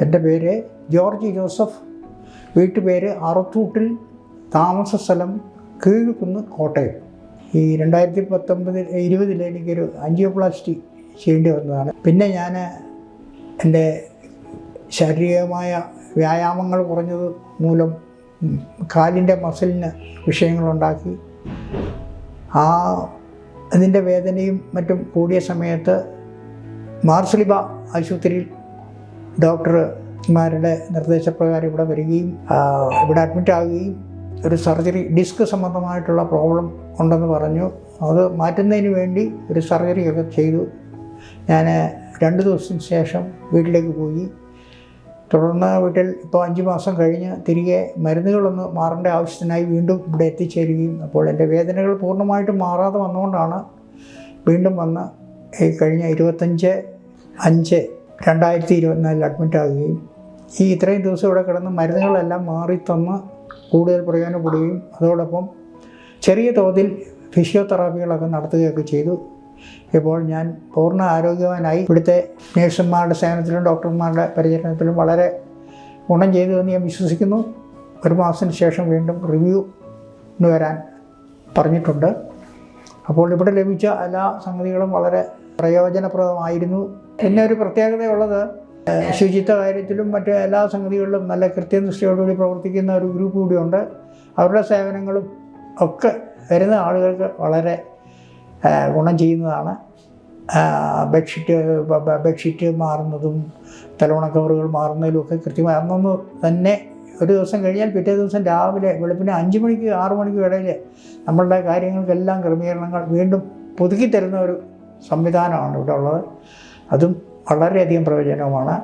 എന്റെ പേര് George Joseph. വീട്ടുപേര് അറുത്തൂട്ടിൽ താമസ സ്ഥലം കീഴ്ക്കുന്ന് കോട്ടയം. ഈ രണ്ടായിരത്തി പത്തൊമ്പതിൽ ഇരുപതിൽ എനിക്കൊരു അഞ്ചിയോപ്ലാസ്റ്റി ചെയ്യേണ്ടി വന്നതാണ്. പിന്നെ ഞാൻ എന്റെ ശാരീരികമായ വ്യായാമങ്ങൾ കുറഞ്ഞത് മൂലം കാലിന്റെ മസിലിന് വിഷയങ്ങളുണ്ടാക്കി. ആ അതിന്റെ വേദനയും മറ്റും കൂടിയ സമയത്ത് മാർസലിബ ആശുപത്രിയിൽ ഡോക്ടർമാരുടെ നിർദ്ദേശപ്രകാരം ഇവിടെ വരികയും ഇവിടെ അഡ്മിറ്റ് ആകുകയും ഒരു സർജറി ഡിസ്ക് സംബന്ധമായിട്ടുള്ള പ്രോബ്ലം ഉണ്ടെന്ന് പറഞ്ഞു. അത് മാറ്റുന്നതിന് വേണ്ടി ഒരു സർജറിയൊക്കെ ചെയ്തു. ഞാൻ രണ്ട് ദിവസത്തിന് ശേഷം വീട്ടിലേക്ക് പോയി. തുടർന്ന് വീട്ടിൽ ഇപ്പോൾ അഞ്ച് മാസം കഴിഞ്ഞ് തിരികെ മരുന്നുകളൊന്ന് മാറേണ്ട ആവശ്യത്തിനായി വീണ്ടും ഇവിടെ എത്തിച്ചേരുകയും അപ്പോൾ എന്റെ വേദനകൾ പൂർണമായിട്ടും മാറാതെ വന്നുകൊണ്ടാണ് വീണ്ടും വന്ന് ഈ കഴിഞ്ഞ ഇരുപത്തഞ്ച് അഞ്ച് രണ്ടായിരത്തി ഇരുപത്തിനാലിൽ അഡ്മിറ്റ് ആകുകയും ഈ ഇത്രയും ദിവസം ഇവിടെ കിടന്ന് മരുന്നുകളെല്ലാം മാറി തന്ന് കൂടുതൽ പ്രയോജനപ്പെടുകയും അതോടൊപ്പം ചെറിയ തോതിൽ ഫിസിയോതെറാപ്പികളൊക്കെ നടത്തുകയൊക്കെ ചെയ്തു. ഇപ്പോൾ ഞാൻ പൂർണ ആരോഗ്യവാനായി ഇവിടുത്തെ നേഴ്സുമാരുടെ സേവനത്തിലും ഡോക്ടർമാരുടെ പരിചരണത്തിലും വളരെ ഗുണം ചെയ്തു എന്ന് ഞാൻ വിശ്വസിക്കുന്നു. ഒരു മാസത്തിന് ശേഷം വീണ്ടും റിവ്യൂ വരാൻ പറഞ്ഞിട്ടുണ്ട്. അപ്പോൾ ഇവിടെ ലഭിച്ച എല്ലാ സംഗതികളും വളരെ പ്രയോജനപ്രദമായിരുന്നു. പിന്നെ ഒരു പ്രത്യേകതയുള്ളത് ശുചിത്വ കാര്യത്തിലും മറ്റ് എല്ലാ സംഗതികളിലും നല്ല കൃത്യനിഷ്ഠയോടുകൂടി പ്രവർത്തിക്കുന്ന ഒരു ഗ്രൂപ്പ് കൂടിയുണ്ട്. അവരുടെ സേവനങ്ങളും ഒക്കെ വരുന്ന ആളുകൾക്ക് വളരെ ഗുണം ചെയ്യുന്നതാണ്. ബെഡ്ഷീറ്റ് ബെഡ്ഷീറ്റ് മാറുന്നതും തലവണ കവറുകൾ മാറുന്നതിലും ഒക്കെ കൃത്യമായി. അന്നൊന്ന് തന്നെ ഒരു ദിവസം കഴിഞ്ഞാൽ പിറ്റേ ദിവസം രാവിലെ വെളുപ്പിന് അഞ്ച് മണിക്ക് ആറു മണിക്ക് ഇടയിൽ നമ്മളുടെ കാര്യങ്ങൾക്കെല്ലാം ക്രമീകരണങ്ങൾ വീണ്ടും പുതുക്കി തരുന്ന ഒരു സംവിധാനമാണ് ഇവിടെ ഉള്ളത്. അതും വളരെയധികം പ്രയോജനവുമാണ്.